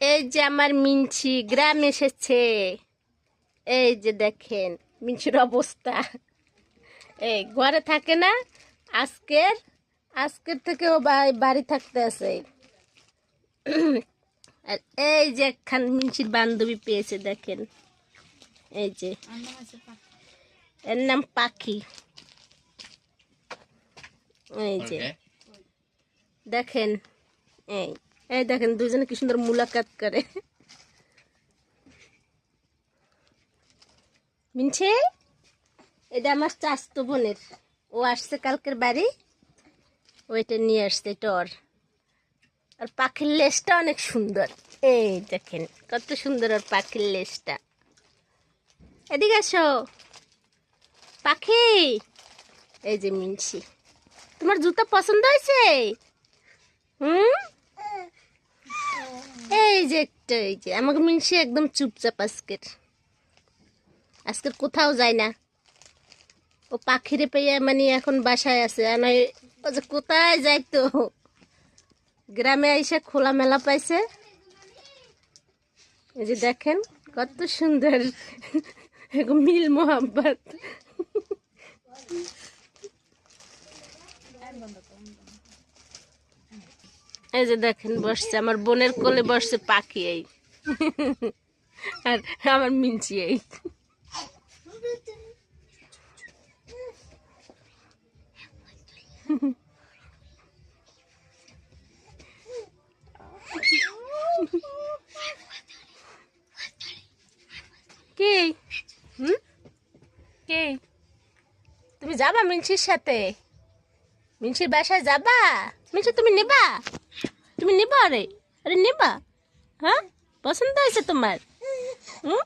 এই যে আমার মিনছি গ্রাম এসেছে। এই যে দেখেন মিনছির অবস্থা। এই ঘরে থাকে না আজকের আজকের থেকে ও বা- বাড়ি থাকতে আছে। আর এই যে একখান মিনছির বান্ধবী পেয়েছে দেখেন। এই যে এর নাম পাখি। এই যে দেখেন এই এই দেখেন, দুজনে কি সুন্দর মুলাকাত করে। মিনছে, এটা আমার চাস্তো বোনের। ও আসছে কালকের বাড়ি, ওইটা নিয়ে আসছে এটা ওর আর পাখির লেজটা অনেক সুন্দর। এই দেখেন, কত সুন্দর ওর পাখির লেজটা। এদিকে আসো। পাখি, এই যে মিনছি। তোমার জুতা পছন্দ হয়েছে? হুম? যে একটা এই যে, আমাকে মিনসি একদম চুপচাপ আজকের। আজকের কোথাও যায় না। ও পাখিরে পেয়ে মানে এখন বাসায় আছে, আর নয়, ও যে কোথায় যায় তো? গ্রামে এসে খোলা মেলা পাইছে। এই যে দেখেন, কত সুন্দর মিল মোহাম্মত এই যে দেখেন বসছে, আমার বোনের কোলে বসছে পাখি এই। আর আমার মিনচি এই। কি? কি? তুমি যাবা মিনসির সাথে? মিনসির বাসায় যাবা? মিনসি তুমি নেবা? তুমি নেবা রে আরে নেবা? হ্যাঁ? পছন্দ হয়েছে তোমার? হুম?